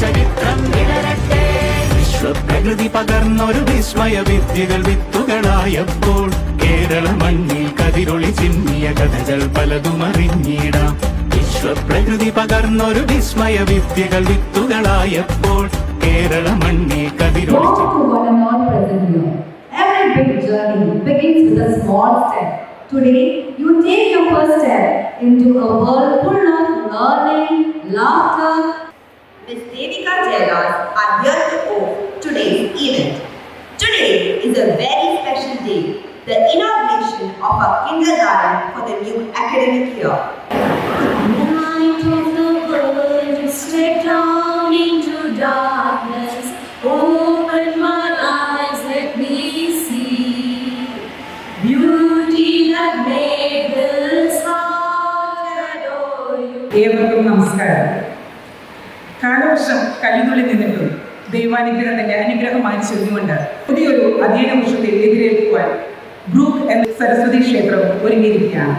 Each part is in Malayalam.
ചരിത്രം വിടരട്ടെ. വിശ്വ പ്രകൃതി പകർന്നൊരു വിസ്മയ വിദ്യകൾ വിത്തുകളായപ്പോൾ കേരള മണ്ണിൽ കതിരൊളി ചിന്നിയ കഥകൾ പലതും അറിഞ്ഞിടാം. വിശ്വ പ്രകൃതി പകർന്നൊരു വിസ്മയ വിദ്യകൾ വിത്തുകളായപ്പോൾ കേരള മണ്ണിൽ കതിരൊളി Today, you take your first step into a world full of learning, laughter. Miss Devika Jairas are here to open today's event. Today is a very special day, the inauguration of our kindergarten for the new academic year. Night of the down into darkness. കാലവർഷം കലിതുള്ളി നിന്നിട്ടും ദൈവാനുഗ്രഹത്തിന്റെ അനുഗ്രഹം മാനിച്ചിരുന്നുകൊണ്ട് പുതിയൊരു അധ്യയന വർഷത്തെ എതിരേൽക്കുവാൻ ഗ്രൂപ്പ് എന്ന സരസ്വതി ക്ഷേത്രം ഒരുങ്ങിയിരിക്കുകയാണ്.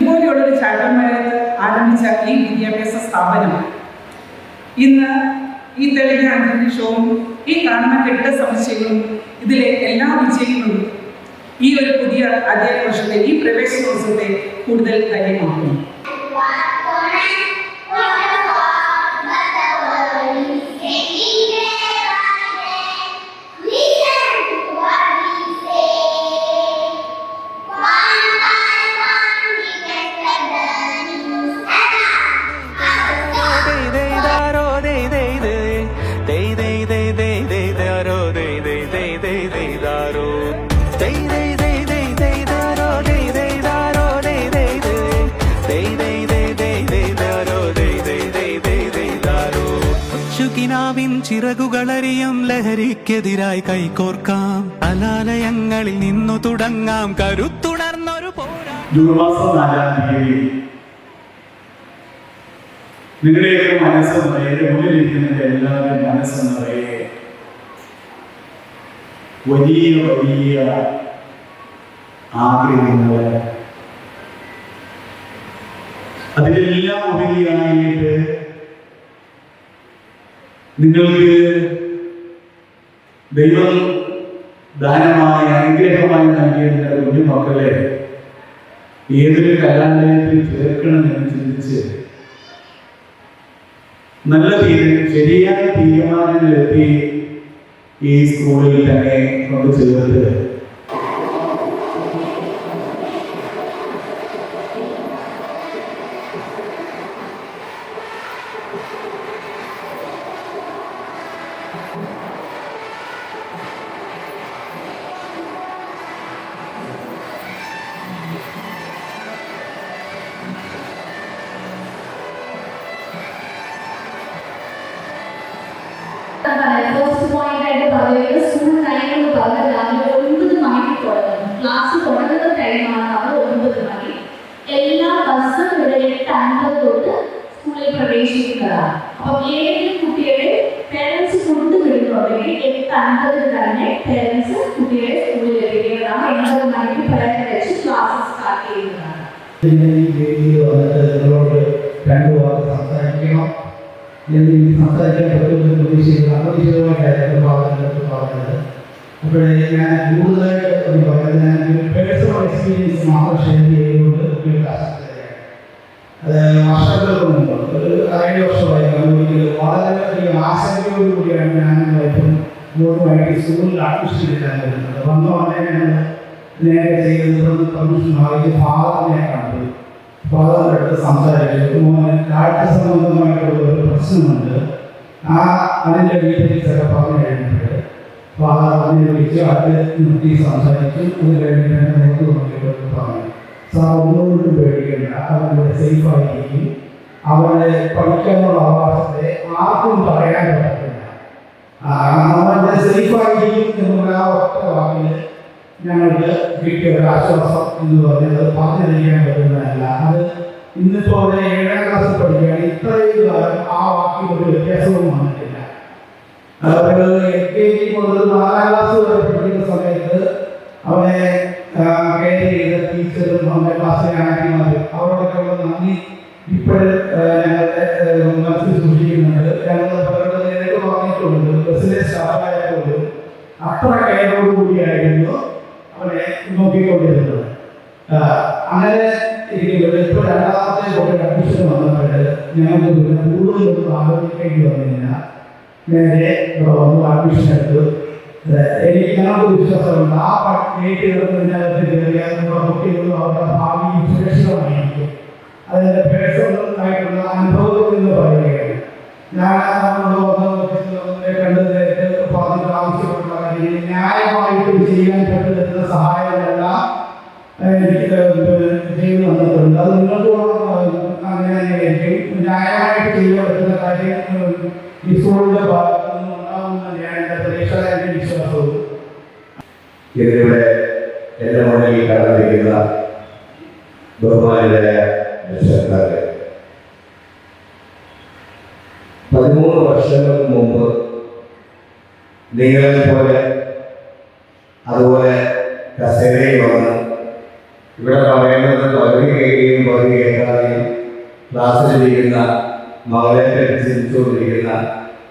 ഇതുപോലെയുള്ളൊരു ചാട്ടന്മാരത്ത് ആരംഭിച്ച ഈ വിദ്യാഭ്യാസ സ്ഥാപനം. ഇന്ന് ഈ തെളിഞ്ഞ അന്തരീക്ഷവും ഈ കാണുന്ന കെട്ടിട സമുച്ചയങ്ങളും ഇതിലെ എല്ലാ വിജയങ്ങളും ഈ ഒരു പുതിയ അധ്യയന വർഷത്തെ ഈ പ്രവേശനോത്സവത്തെ കൂടുതൽ ധന്യമാക്കുന്നു ചിറകുകളറിയും ലഹരിക്കെതിരായി കൈകോർക്കാം. കലാലയങ്ങളിൽ നിന്നു തുടങ്ങാം. കരുത്തുണർന്നൊരു പോരാട്ടം. അതിലെല്ലാം ഉപരിയായിട്ട് നിങ്ങൾക്ക് ദൈവം ദാനമായി അനുഗ്രഹമായി നൽകിയ കുഞ്ഞു മക്കളെ ഏതൊരു കലാലയത്തിൽ ചേർക്കണമെന്ന് ചിന്തിച്ച് നല്ല തീരു ശരിയായ തീരുമാനങ്ങളിലെത്തി ഈ സ്കൂളിൽ തന്നെ കൊണ്ട് ചേർത്ത് പറയുന്നത് സ്കൂൾ ടൈമിന് പകരം രാവിലെ ഒൻപത് മണിക്ക് തുടങ്ങും. ക്ലാസ് തുടങ്ങുന്ന ടൈമാണ് അവർ ഒൻപത് മണി. എല്ലാ ബസ്സും ഇവിടെ എട്ട് അൻപത് തൊട്ട് സ്കൂളിൽ പ്രവേശിക്കുന്നതാണ്. അപ്പം ഏതെങ്കിലും കുട്ടിയുടെ പേരൻസ് കൊണ്ടുവരുന്നുണ്ടെങ്കിൽ എട്ട് അൻപതിന് തന്നെ പേരൻസ് കുട്ടികളെ സ്കൂളിൽ എത്തിക്കുന്നതാണ്. എൺപത് മണിക്ക് പേരൻസ് വെച്ച് ക്ലാസ് സ്റ്റാർട്ട് ചെയ്യുന്നതാണ്. രണ്ട് സംസാരിക്കണം എന്ന് ഈ സംസാരിക്കാൻ പറ്റുമെന്ന് പ്രതീക്ഷിക്കുന്നു. അപ്രതീക്ഷിതമായിട്ടായിരുന്നു ഭാഗത്ത് പറഞ്ഞത് അപ്പോഴേ ഞാൻ കൂടുതലായിട്ട് ഒന്ന് പറയുന്നത് ഞാൻ പേഴ്സണൽ എക്സ്പീരിയൻസ് മാത്രം ഷെയർ ചെയ്തുകൊണ്ട് ഒരു അത് വർഷങ്ങൾക്ക് ഒരു ഏഴ് വർഷമായി കണ്ണൂരിൽ വളരെയധികം ആശങ്കയോട് കൂടിയാണ് ഞാനും വൈഫും മോളുമായിട്ട് സ്കൂളിൽ അഡ്മിഷൻ എടുക്കാൻ വരുന്നത്. വന്ന ഉടനെ ഞങ്ങൾ നേരെ ചെയ്തത് പെർമിഷൻ വാങ്ങിച്ച് ഫാദറിനെ കണ്ടു. ഫാദറിന്റെ അടുത്ത് സംസാരിച്ചു. മോനെ കാഴ്ച സംബന്ധമായിട്ടുള്ള ഒരു പ്രശ്നമുണ്ട്. ആ അതിന്റെ ഡീറ്റെയിൽസൊക്കെ പറഞ്ഞു കഴിഞ്ഞിട്ട് ഫാദർ അതിനെ വിളിച്ച് അത് നിർത്തി സംസാരിച്ചു അത് കഴിഞ്ഞിട്ട് മുഖത്ത് നോക്കിയിട്ട് പറഞ്ഞു സാർ ഒന്നുകൊണ്ടും പേടിക്കേണ്ട. അവന്റെ സേഫായിരിക്കും അവന്റെ പഠിക്കാനുള്ള അവകാശത്തെ ആർക്കും പറയാൻ പറ്റത്തില്ല. അവന്റെ സേഫായിരിക്കും എന്നുള്ള ആ ഒറ്റ വാക്കിൽ ഞങ്ങൾക്ക് കിട്ടിയ ഒരു ആശ്വാസം എന്ന് പറഞ്ഞത് പറഞ്ഞറിയിക്കാൻ പറ്റുന്നതല്ല. അത് ഇന്നിപ്പോൾ ഒരു ഏഴാം ക്ലാസ്സിൽ പഠിക്കുകയാണ്. ഇത്രയും കാലം ആ വാക്കിൽ ഒരു വ്യത്യാസവും വന്നിട്ടില്ല. ഒരു എൽ കെ ജി മുതൽ നാലാം ക്ലാസ് വരെ പഠിക്കുന്ന സമയത്ത് അവനെ കെയർ ചെയ്ത ടീച്ചറും അവന്റെ ക്ലാസ്സിലെ പിന്നെ കൂടുതലൊന്നും ആലോചിക്കേണ്ടി വന്നില്ല നേരെ എടുത്തു ഏ, എനിക്ക് യാതൊരു വിശ്വാസമുണ്ട് ആ ഗേറ്റ് കിടന്നതിനകത്ത് കയറിയാൽ നമ്മുടെ കുട്ടികളും അവരുടെ ഭാവി സുരക്ഷിതമായിരിക്കും അതിന്റെ പേഴ്സണൽ അനുഭവത്തിൽ നിന്ന് പറയുകയാണ് ഞാൻ നമ്മളോട് വന്ന് ഇതിലൂടെ എന്റെ മുന്നിൽ കടന്നിരിക്കുന്ന ബഹുമാനായ രക്ഷകർത്താക്കളെ പതിമൂന്ന് വർഷങ്ങൾക്ക് മുമ്പ് നിങ്ങളെ പോലെ അതുപോലെ കസേരയിൽ വന്ന് ഇവിടെ പറയുന്നത് പകുതി കേൾക്കുകയും പകുതി കേൾക്കാതെയും ക്ലാസ്സിലിരിക്കുന്ന മകളെ ചിന്തിച്ചുകൊണ്ടിരിക്കുന്ന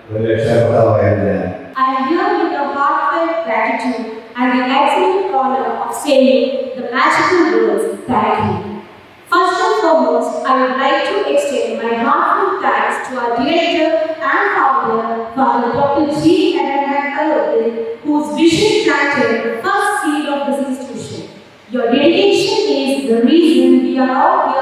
ഒരു രക്ഷകർത്താവായിരുന്നു ഞാൻ. I hear with a heartfelt gratitude and the excellent honor of saying the magical words thank you. First and foremost, I would like to extend my heartfelt thanks to our director and founder, Father Dr. G. Kalodin, whose vision planted the first seed of this institution. Your dedication is the reason we are all here